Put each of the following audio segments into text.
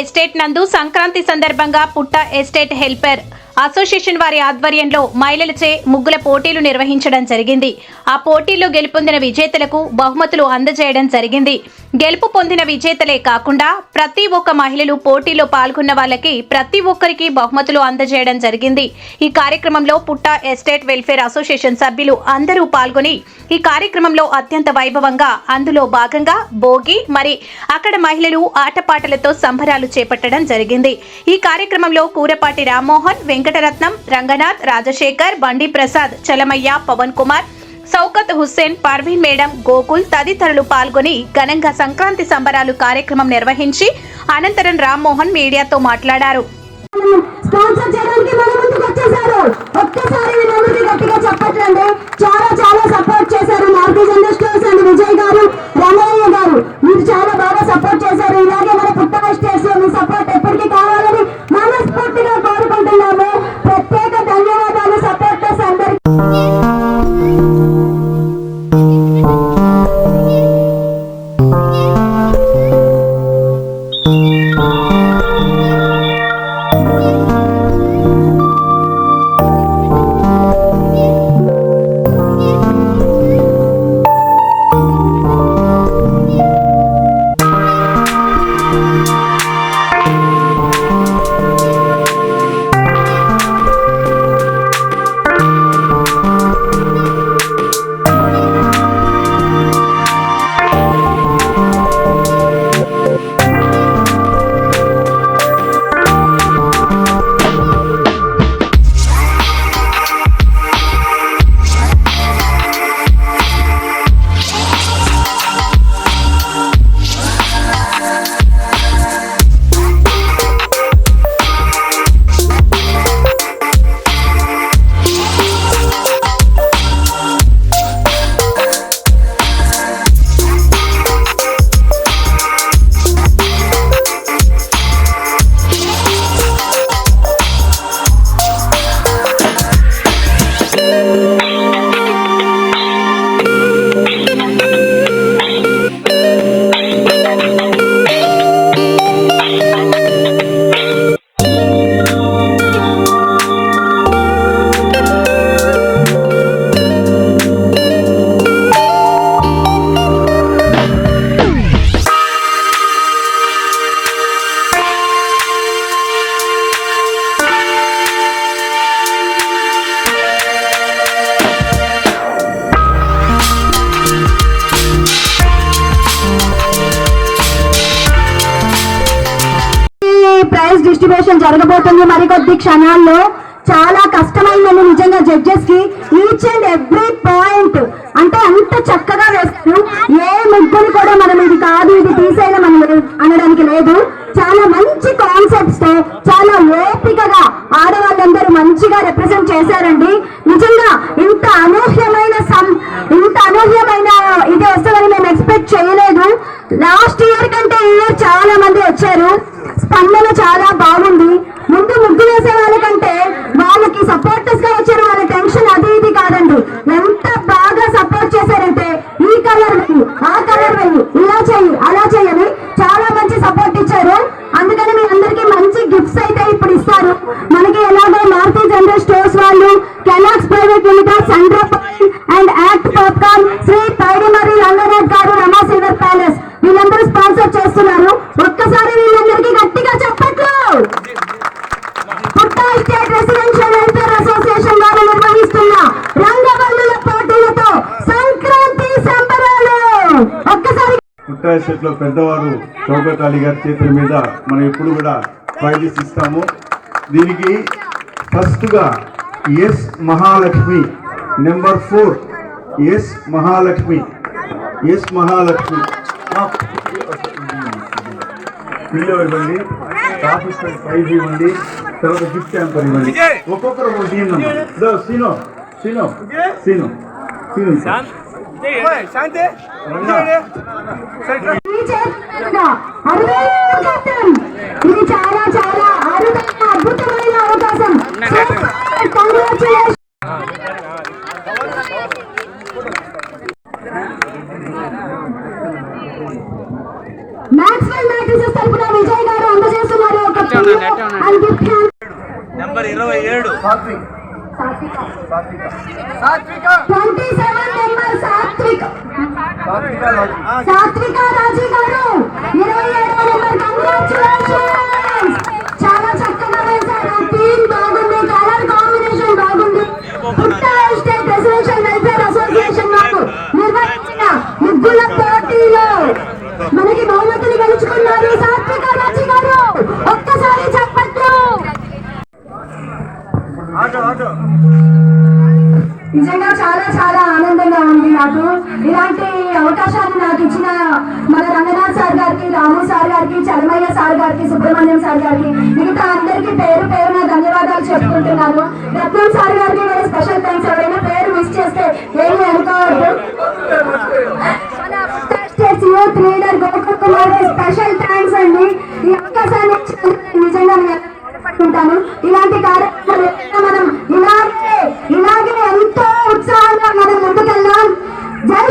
Estate నందు సంక్రాంతి సందర్భంగా పుట్ట ఎస్టేట్ హెల్పర్ అసోసియేషన్ వారి ఆధ్వర్యంలో మహిళలచే ముగ్గుల పోటీలు నిర్వహించడం జరిగింది. ఆ పోటీల్లో గెలుపొందిన విజేతలకు బహుమతులు అందజేయడం జరిగింది. గెలుపు పొందిన విజేతలే కాకుండా ప్రతి ఒక్క మహిళలు పోటీలో పాల్గొన్న వాళ్ళకి ప్రతి ఒక్కరికి బహుమతులు అందజేయడం జరిగింది. ఈ కార్యక్రమంలో పుట్ట ఎస్టేట్ వెల్ఫేర్ అసోసియేషన్ సభ్యులు అందరూ పాల్గొని ఈ కార్యక్రమంలో అత్యంత వైభవంగా అందులో భాగంగా భోగి మరి అక్కడ మహిళలు ఆటపాటలతో సంబరాలు చేపట్టడం జరిగింది. ఈ కార్యక్రమంలో కూరపాటి రామ్మోహన్ వెంకట వెంకటరత్నం రంగనాథ్ రాజశేఖర్ బండి ప్రసాద్ చలమయ్య పవన్ కుమార్ సౌకత్ హుస్సేన్ పర్వీన్ మేడం గోకుల్ తదితరులు పాల్గొని ఘనంగా సంక్రాంతి సంబరాలు కార్యక్రమం నిర్వహించి అనంతరం రామ్మోహన్ మీడియాతో మాట్లాడారు. చాలా చాలా సపోర్ట్ చేశారు మార్కెట్ ఇండస్ట్రీస్ అండ్ విజయ్ గారు రమణయ్య గారు. మీరు చాలా బాగా సపోర్ట్ చేశారు. ప్రైజ్ డిస్ట్రిబ్యూషన్ జరగబోతుంది మరికొద్ది క్షణాల్లో చాలా కష్టమైందండి నిజంగా జడ్జెస్కి ఈచ్ అండ్ ఎవ్రీ పాయింట్ అంటే అంత చక్కగా వేస్తూ ఏ ముగ్గురు కూడా మనం ఇది కాదు ఇది తీసేయడం అని అనడానికి లేదు. చాలా మంచి కాన్సెప్ట్స్తో చాలా ఓపికగా ఆడవాళ్ళందరూ మంచిగా రిప్రజెంట్ చేశారండి. నిజంగా ఇంత అనూహ్యమైన సం- ఇంత అనూహ్యమైన ఇది వస్తుందని మేము ఎక్స్పెక్ట్ చేయలేదు. లాస్ట్ ఇయర్ కంటే ఈ ఇయర్ చాలా మంది వచ్చారు. స్పందన చాలా బాగుంది. ముందు ముగ్గు వేసే వాళ్ళకంటే వాళ్ళకి సపోర్టర్స్గా వచ్చిన వాళ్ళ టెన్షన్ అది ఇది కాదండి ఎంత బాగా సపోర్ట్ చేశారంటే ఈ కలర్ వెయ్యి ఆ కలర్ వెయ్యి ఇలా చెయ్యి అలా చెయ్యని చాలా మంచి సపోర్ట్ ఇచ్చారు అందుకని మీ అందరికి మంచి గిఫ్ట్స్ అయితే ఇప్పుడు ఇస్తారు మనకి ఎలాగో మారుతి జనరల్ స్టోర్స్ వాళ్ళు కెలాక్స్ private limited central and act popcorn Sri Paidimarri Ranganath గారు రమా సిల్వర్ ప్యాలెస్ వీళ్ళందరూ స్పాన్సర్ చేస్తున్నారు ఒక్కసారి వీళ్ళందరికీ గట్టిగా చెప్పట్లు Putta state residential welfare association వారు నిర్వహిస్తున్న రంగవల్లుల సంక్రాంతి సంబరాలు. ఒక్కసారి లో పెద్దవారు చౌకట్ అలీ గారి చేతుల మీద మనం ఎప్పుడు కూడా ప్రైజెస్ ఇస్తాము. దీనికి ఫస్ట్గా S Mahalakshmi number four S Mahalakshmi S Mahalakshmi. పిల్లలు ఇవ్వండి కాఫీ ప్రైజ్ ఇవ్వండి. తర్వాత గిఫ్ట్ హ్యాంపర్ ఇవ్వండి. ఒక్కొక్కరు ఒక టీం సీనో సీనో సీనో. సీను. శాంతి ఇది చాలా చాలా సాత్విక రాజు గారు ఇరవై ఏడవ నెంబర్. కంగ్రాచులేషన్స్ చాలా చక్కగా వేశారు. టీమ్ బాగుంది. కలర్ కాంబినేషన్ బాగుంది. పుట్ట ఎస్టేట్ రెసిడెన్షియల్ వెల్ఫేర్ అసోసియేషన్ వారు నిర్వహించిన ముగ్గుల పోటీలో మనకి బహుమతిని గెలుచుకున్నారు సాత్విక రాజు గారు. ఒక్కసారి చెప్పట్లు నిజంగా చాలా చాలా నాకు ఇలాంటి అవకాశాన్ని నాకు ఇచ్చిన మన రంగనాథ్ సార్ గారికి రాము సార్ గారికి చరమయ్య సార్ గారికి సుబ్రహ్మణ్యం సార్ గారికి మిగతా అందరికీ పేరు పేరున ధన్యవాదాలు చెప్పుకుంటున్నాను. రత్నం సార్ గారికి కూడా స్పెషల్ థ్యాంక్స్ ఎవరైనా పేరు మిస్ చేస్తే ఏమి అనుకోవద్దు. క్రీడర్ youth leader Gokul Kumar special thanks అండి. ఈ అవకాశాన్ని నిజంగా నేను ఉంటాను. ఇలాంటి కార్యక్రమాలు మనం ఇలాగే ఇలాగే ఎంతో ఉత్సాహంగా మనం ముందుకెళ్దాం జై శ్రీమన్నారాయణ పుట్ట స్టేట్ రెసిడెన్షియల్ అసోసియేషన్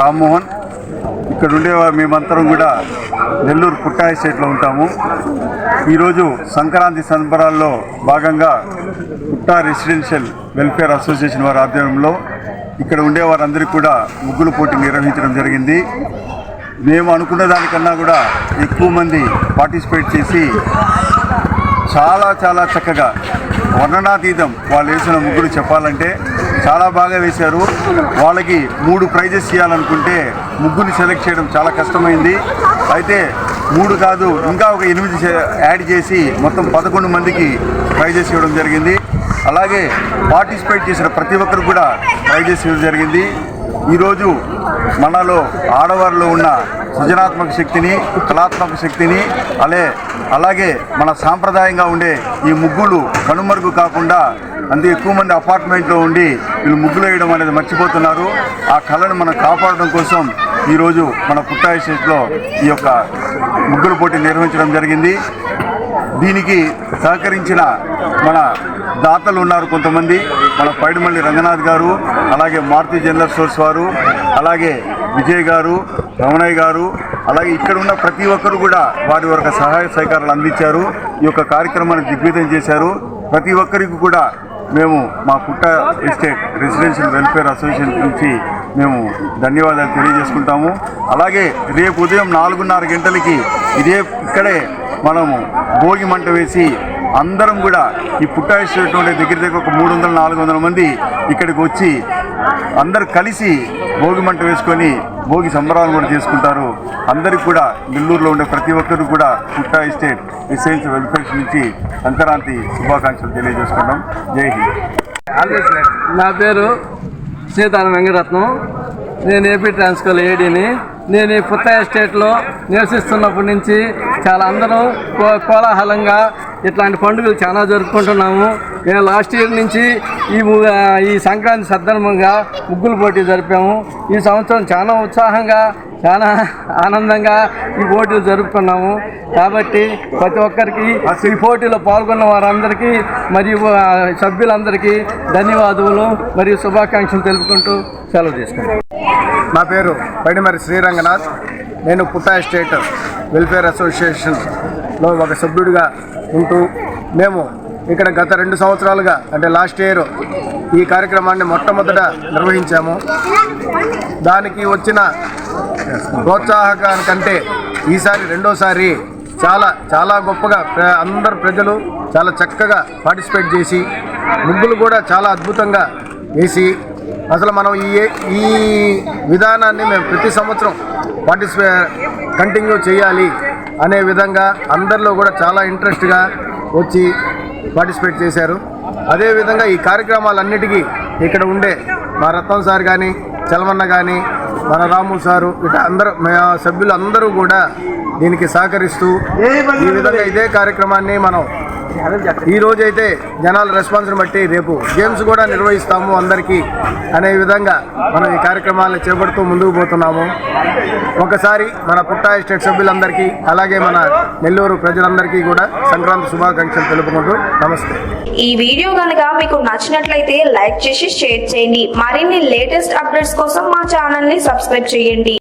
రామ్మోహన్. ఇక్కడ ఉండేవారు మేమంతరం కూడా నెల్లూరు పుట్టా ఎస్టేట్లో ఉంటాము. ఈరోజు సంక్రాంతి సంబరాల్లో భాగంగా పుట్టా రెసిడెన్షియల్ వెల్ఫేర్ అసోసియేషన్ వారి ఆధ్వర్యంలో ఇక్కడ ఉండేవారందరికీ కూడా ముగ్గులు పోటీ నిర్వహించడం జరిగింది. మేము అనుకున్న దానికన్నా కూడా ఎక్కువ మంది పార్టిసిపేట్ చేసి చాలా చాలా చక్కగా వర్ణనాతీతం వాళ్ళు వేసిన ముగ్గురు చెప్పాలంటే చాలా బాగా వేశారు. వాళ్ళకి మూడు ప్రైజెస్ ఇవ్వాలనుకుంటే ముగ్గురిని సెలెక్ట్ చేయడం చాలా కష్టమైంది. అయితే మూడు కాదు ఇంకా ఒక ఎనిమిది యాడ్ చేసి మొత్తం పదకొండు మందికి ప్రైజెస్ ఇవ్వడం జరిగింది. అలాగే పార్టిసిపేట్ చేసిన ప్రతి ఒక్కరు కూడా ప్రైజెస్ ఇవ్వడం జరిగింది. ఈరోజు మనలో ఆడవారిలో ఉన్న సృజనాత్మక శక్తిని కళాత్మక శక్తిని అలే అలాగే మన సాంప్రదాయంగా ఉండే ఈ ముగ్గులు కనుమరుగు కాకుండా అంతే ఎక్కువ మంది అపార్ట్మెంట్లో ఉండి వీళ్ళు ముగ్గులు వేయడం అనేది మర్చిపోతున్నారు. ఆ కళను మనం కాపాడడం కోసం ఈరోజు మన పుట్టాయి స్టేట్లో ఈ యొక్క ముగ్గుల పోటీ నిర్వహించడం జరిగింది. దీనికి సహకరించిన మన దాతలు ఉన్నారు కొంతమంది. మన పైడిమల్లి రంగనాథ్ గారు అలాగే మారుతి జనరల్ స్టోర్స్ వారు అలాగే విజయ్ గారు రమణయ్య గారు అలాగే ఇక్కడ ఉన్న ప్రతి ఒక్కరు కూడా వారి వరకు సహాయ సహకారాలు అందించారు. ఈ యొక్క కార్యక్రమాన్ని దిగ్విజయం చేశారు. ప్రతి ఒక్కరికి కూడా మేము మా పుట్ట ఎస్టేట్ రెసిడెన్షియల్ వెల్ఫేర్ అసోసియేషన్ నుంచి మేము ధన్యవాదాలు తెలియజేసుకుంటాము. అలాగే రేపు ఉదయం నాలుగున్నర గంటలకి ఇదే ఇక్కడే మనము భోగి మంట వేసి అందరం కూడా ఈ పుట్ట ఎస్టేట్ దగ్గర దగ్గర ఒక మూడు వందల నాలుగు వందల మంది ఇక్కడికి వచ్చి అందరూ కలిసి భోగి మంట వేసుకొని భోగి సంబరాలు కూడా చేసుకుంటారు. అందరికి కూడా నెల్లూరులో ఉండే ప్రతి ఒక్కరు కూడా కుట్టా ఎస్టేట్ ఎస్ఐన్స్ వెల్ఫేర్స్ నుంచి సంక్రాంతి శుభాకాంక్షలు తెలియజేసుకుంటాం జై హింద్. నా పేరు సీతారాం వెంకటరత్నం. నేను ఏపీ ట్రాన్స్కోల్ ఏడీని నేను ఈ పుత్త ఎస్టేట్లో నివసిస్తున్నప్పటి నుంచి చాలా అందరూ కో కోలాహలంగా ఇట్లాంటి పండుగలు చాలా జరుపుకుంటున్నాము. మేము లాస్ట్ ఇయర్ నుంచి ఈ ఈ సంక్రాంతి సందర్భంగా ముగ్గులు పోటీ జరిపాము. ఈ సంవత్సరం చాలా ఉత్సాహంగా చాలా ఆనందంగా ఈ పోటీలు జరుపుకున్నాము. కాబట్టి ప్రతి ఒక్కరికి ఈ పోటీలో పాల్గొన్న వారందరికీ మరియు సభ్యులందరికీ ధన్యవాదములు మరియు శుభాకాంక్షలు తెలుపుకుంటూ సెలవు తీసుకుంటాం నా పేరు పడిమరి శ్రీరంగనాథ్. నేను పుట్టా ఎస్టేట్ వెల్ఫేర్ అసోసియేషన్లో ఒక సభ్యుడిగా ఉంటూ మేము ఇక్కడ గత రెండు సంవత్సరాలుగా అంటే లాస్ట్ ఇయర్ ఈ కార్యక్రమాన్ని మొట్టమొదట నిర్వహించాము. దానికి వచ్చిన ప్రోత్సాహకానికంటే ఈసారి రెండోసారి చాలా చాలా గొప్పగా ప్ర- అందరు ప్రజలు చాలా చక్కగా పార్టిసిపేట్ చేసి ముగ్గులు కూడా చాలా అద్భుతంగా వేసి అసలు మనం ఈ ఈ విధానాన్ని మేము ప్రతి సంవత్సరం పార్టిసిపే కంటిన్యూ చేయాలి అనే విధంగా అందరిలో కూడా చాలా ఇంట్రెస్ట్గా వచ్చి పార్టిసిపేట్ చేశారు. అదేవిధంగా ఈ కార్యక్రమాలన్నిటికీ ఇక్కడ ఉండే మా రత్నం సార్ కానీ చలమన్న కానీ మన రాము సారు ఇట్లా అందరూ మా సభ్యులు అందరూ కూడా దీనికి సహకరిస్తూ ఈ విధంగా ఇదే కార్యక్రమాన్ని మనం ఈ రోజైతే జనాల రెస్పాన్స్ని బట్టి రేపు గేమ్స్ కూడా నిర్వహిస్తాము అందరికీ అనే విధంగా మనం ఈ కార్యక్రమాలను చేపడుతూ ముందుకు పోతున్నాము. ఒకసారి మన పుట్టా ఎస్టేట్ సభ్యులందరికీ అలాగే మన నెల్లూరు ప్రజలందరికీ కూడా సంక్రాంతి శుభాకాంక్షలు తెలుపుకుంటూ నమస్తే. ఈ వీడియో కనుక మీకు నచ్చినట్లయితే లైక్ చేసి షేర్ చేయండి. మరిన్ని లేటెస్ట్ అప్డేట్స్ కోసం మా ఛానల్ని సబ్స్క్రైబ్ చేయండి.